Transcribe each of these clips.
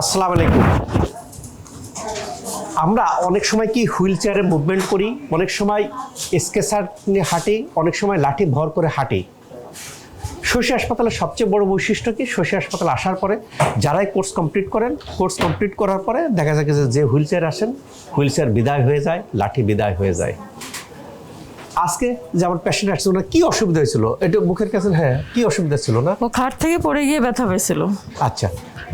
আসসালামু আলাইকুম। আমরা অনেক সময় কি হুইল চেয়ারে মুভমেন্ট করি, অনেক সময় স্কেচার নিয়ে হাঁটি, অনেক সময় লাঠি ভর করে হাঁটি। শশী হাসপাতালের সবচেয়ে বড় বৈশিষ্ট্য কি? শশী হাসপাতাল আসার পরে যারাই কোর্স কমপ্লিট করেন কোর্স কমপ্লিট করার পরে দেখা যায় যে যে হুইল চেয়ার আসেন, হুইল চেয়ার বিদায় হয়ে যায়, লাঠি বিদায় হয়ে যায়। আজকে যেমন পেশেন্ট আসছে ওনার কি অসুবিধা হয়েছিল? এটা মুখের কাছে হ্যাঁ কি অসুবিধা ছিল না? ও খাট থেকে পড়ে গিয়ে ব্যথা পেয়েছিল। আচ্ছা।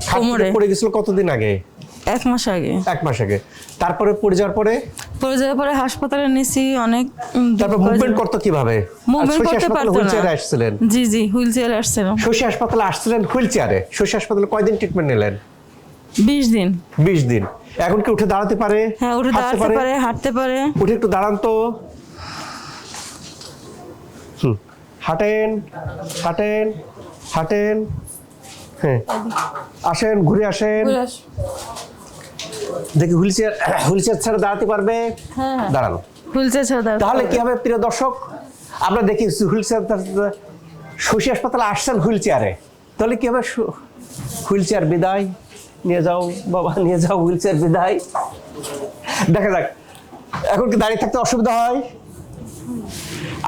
খাট থেকে। পড়ে গেছিল কতদিন আগে? এক মাস আগে। এক মাস আগে। তারপরে পড়ে যাওয়ার পরে? পড়ে যাওয়ার পরে হাসপাতালে নিছি অনেক তারপর মুভমেন্ট করতো কীভাবে? মুভমেন্ট করতে পারতো না। আসছিলেন? জি জি হুইল চেয়ারে আসছিলাম। শশী হাসপাতালে আসছিলেন হুইল চেয়ারে শশী হাসপাতালে কয়দিন ট্রিটমেন্ট নিলেন? বিশ দিন। বিশ দিন। এখন কি উঠে দাঁড়াতে পারে? হ্যাঁ উঠে দাঁড়াতে পারে হাঁটতে পারে। উঠে একটু দাঁড়ান তো। হুম। হাঁটেন হাঁটেন হাঁটেন। হ্যাঁ। আসেন ঘুরে আসেন। দেখি হুইল চেয়ার হুইল চেয়ার ছাড়া দাঁড়াতে পারবে? হ্যাঁ। দাঁড়ান। হুইল চেয়ার ছাড়া তাহলে। কি হবে প্রিয় দর্শক? আমরা দেখি হুইল চেয়ার শশী হাসপাতালে আসছেন হুইল চেয়ারে। তাহলে কি হবে হুইল চেয়ার বিদায়? নিয়ে যাও বাবা নিয়ে যাও হুইল চেয়ার বিদায়। দেখা যাক। এখন কি দাঁড়িয়ে থাকতে অসুবিধা হয়?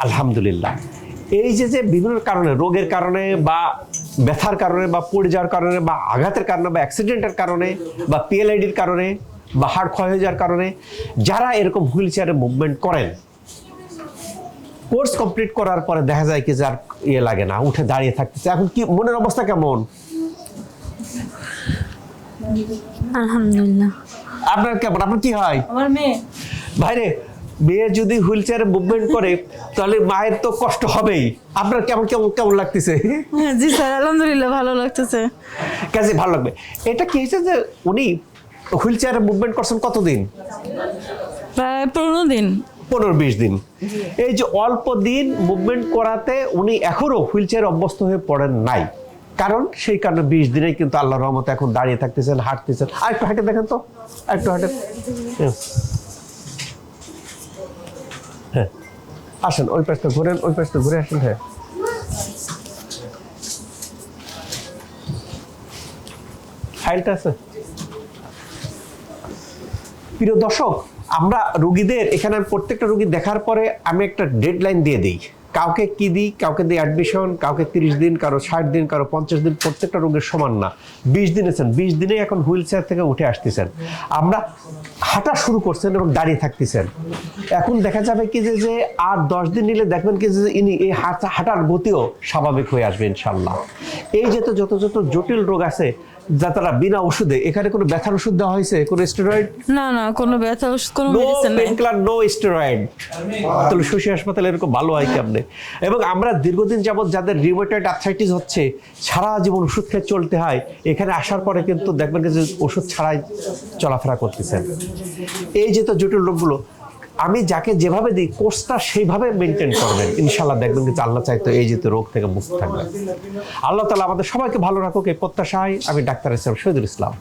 আলহামদুলিল্লাহ। এই যে যে বিভিন্ন কারণে রোগের কারণে বা ব্যথার কারণে বা পড়ে যাওয়ার কারণে বা আঘাতের কারণে বা অ্যাক্সিডেন্টের কারণে বা পিএলআইডির কারণে বা হাড় ক্ষয় হয়ে যাওয়ার কারণে যারা এরকম হুইল চেয়ারে মুভমেন্ট করেন কোর্স কমপ্লিট করার পরে দেখা যায় কি যার ইয়ে লাগে না উঠে দাঁড়িয়ে থাকতেছে। এখন কি মনের অবস্থা কেমন? আলহামদুলিল্লাহ। আপনার কেমন? আপনার কি হয়? আমার মেয়ে। ভাইরে মেয়ে যদি হুইল চেয়ারে মুভমেন্ট করে তাহলে মায়ের তো কষ্ট হবেই। আপনার কেমন কেমন কেমন লাগতেছে? হ্যাঁ, জি স্যার আলহামদুলিল্লাহ ভালো লাগতেছে। কাজে ভালো লাগবে। এটা কি হয়েছে যে উনি হুইল চেয়ারে মুভমেন্ট করছেন কতদিন? প্রায় পনেরো দিন। পনেরো বিশ দিন। এই যে অল্প দিন মুভমেন্ট করাতে উনি এখনও হুইল চেয়ারে অভ্যস্ত হয়ে পড়েন নাই। কারণ সেই কারণে বিশ দিনেই কিন্তু আল্লাহ রহমতে এখন দাঁড়িয়ে থাকতেছেন হাঁটতেছেন। আর একটু হাঁটে দেখেন তো। আর একটু হাঁটে হ্যাঁ। আসেন, ওই পাশটা ঘুরেন, ওই পাশটা ঘুরে আসেন হ্যাঁ। ফাইলটা আছে? প্রিয় দর্শক, আমরা রুগীদের, এখানে প্রত্যেকটা রুগী দেখার পরে আমি একটা ডেডলাইন দিয়ে দিই। কাউকে কি দিই কাউকে দিই অ্যাডমিশন কাউকে তিরিশ দিন কারও ষাট দিন কারও পঞ্চাশ দিন প্রত্যেকটা রোগের সমান না। বিশ দিন আছেন বিশ দিনে এখন হুইল চেয়ার থেকে উঠে আসতেছেন। আমরা হাঁটা শুরু করছেন এবং দাঁড়িয়ে থাকতেছেন। এখন দেখা যাবে কি যে যে আর দশ দিন নিলে দেখবেন কি যে ইনি এই হাঁটা হাঁটার গতিও স্বাভাবিক হয়ে আসবে ইনশাল্লাহ। এই যে তো যত যত জটিল রোগ আছে যা তারা বিনা ওষুধে এখানে কোনো ব্যথার ওষুধ দেওয়া হয়েছে? কোনো স্টেরয়েড না না কোনো ব্যথা ওষুধ কোনো নো মেডিসিন নেই। নো স্টেরয়েড তাহলে শশী হাসপাতালে এরকম ভালো হয় কেমনে এবং আমরা দীর্ঘদিন যাবত যাদের রিমোটেড আর্থ্রাইটিস হচ্ছে, সারা জীবন ওষুধ খেয়ে চলতে হয়, এখানে আসার পরে কিন্তু দেখবেন যে ওষুধ ছাড়াই চলাফেরা করতেছেন। এই যে তো জটিল রোগগুলো, আমি যাকে যেভাবে দিই কোর্সটা সেইভাবে মেনটেন করবেন। ইনশাল্লাহ দেখবেন কিন্তু আল্লাহ চাইতো এই যে তো রোগ থেকে মুক্ত থাকবে আল্লাহ তালা আমাদের সবাইকে ভালো রাখুক, এই প্রত্যাশায় আমি ডাক্তার ইসলাম শহীদুল ইসলাম।